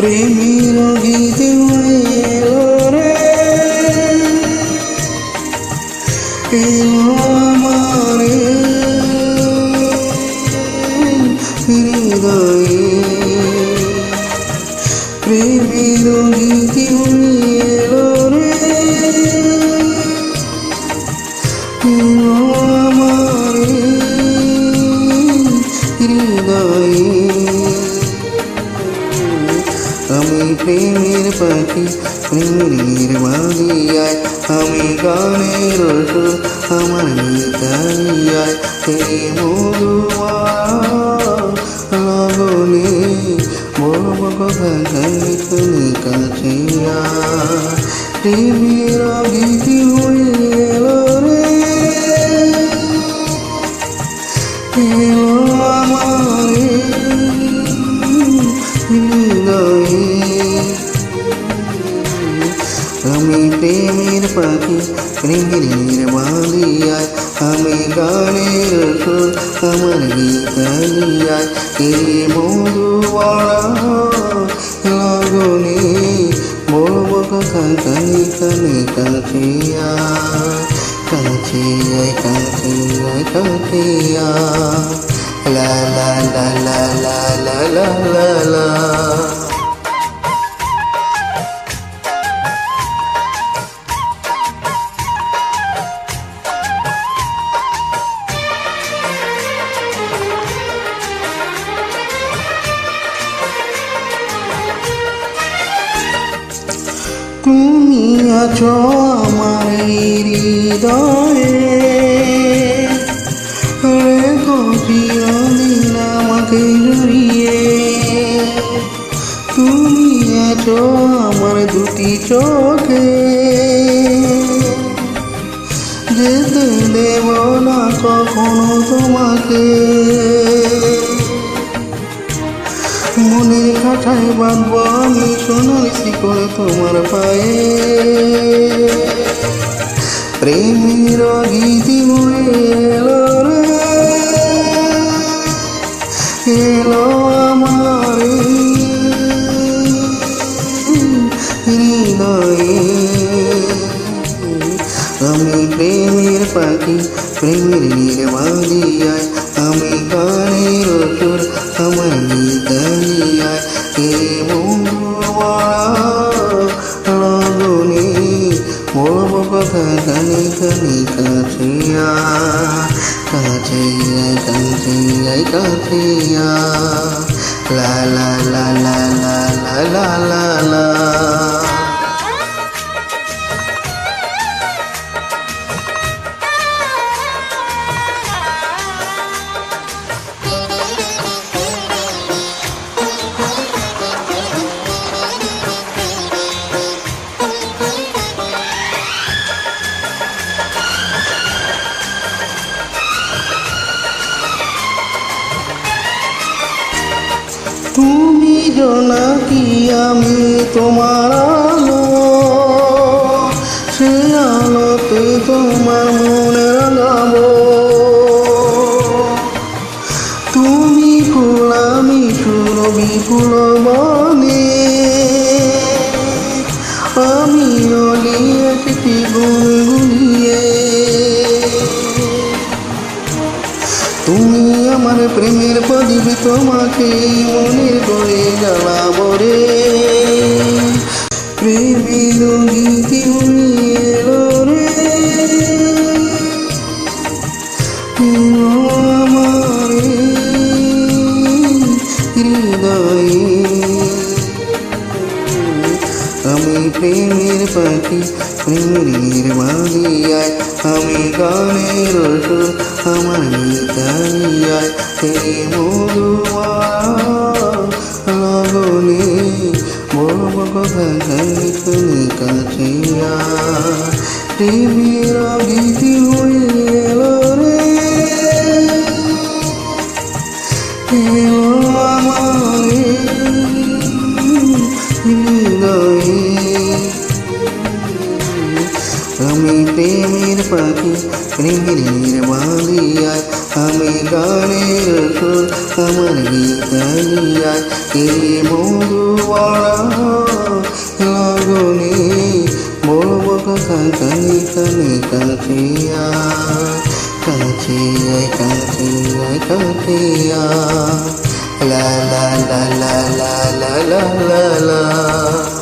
প্রেমের গীত রে আমার হৃদয়ে প্রেমের গীত রে আমার হৃদয়ে রাখি নিরির মাঝিয়ায়। আমি গানের রসুল আমার গীতাইয়ায় এই মধুবনে বড় ভগবান কাছে প্রেমের গীতি পাখি প্রেমের বালিয়ায় আমি গানের সুর, আমার গীতালিয়ায় এই মধুবড়া লগনে কথা কানে কানে, কাছে আয় কাছে আয় কাছে আয় কাছে আয়। লা লা লা লা লা। তুমি আছো আমার হৃদয়ে। আমাকে জড়িয়ে। তুমি আছো আমার দুটি চোখে। যেতে দেব না কখনো তোমাকে। মনের খাটায় বাঁধব আমি সোনার শিকড় তোমার পায়ে। প্রেমের গীতি মরে এলো রে। এলো আমার হৃদয়ে। আমি প্রেমের পাখি, প্রেমের নির্বাদিয়ায় আমি গানের সুর আমার নিদানিয়ায় এ লগনে বলব কথা গানে গানে কাছে আয়, কাছে আয়। লা লা লা লা লা লা লা লা তুমি আমি তোমার আলো? সে আলোতে তোমার মনে লাগাব তুমি ফুল, আমি ফুল, বিপুল আমি প্রদীপ তোমাকে মনে করে জানাব রে। প্রেমের গীতি আমার প্রেমের পাখি প্রেমের বাদিয়ায় আমি গানের সুর আমার নিতাইয়ায় এই মধুয়া কাছে প্রেমের গীতি হয়ে রে। আমার পাখি প্রেমের বালিয়ায় আমি গানের সুর আমার গীতালিয়ায় এই মধু লগনে, বলব কথা কানে কাছিয়া কাছিয়া কাছিয়া কাছিয়া লা লা লা লা লা লা লা লা লা।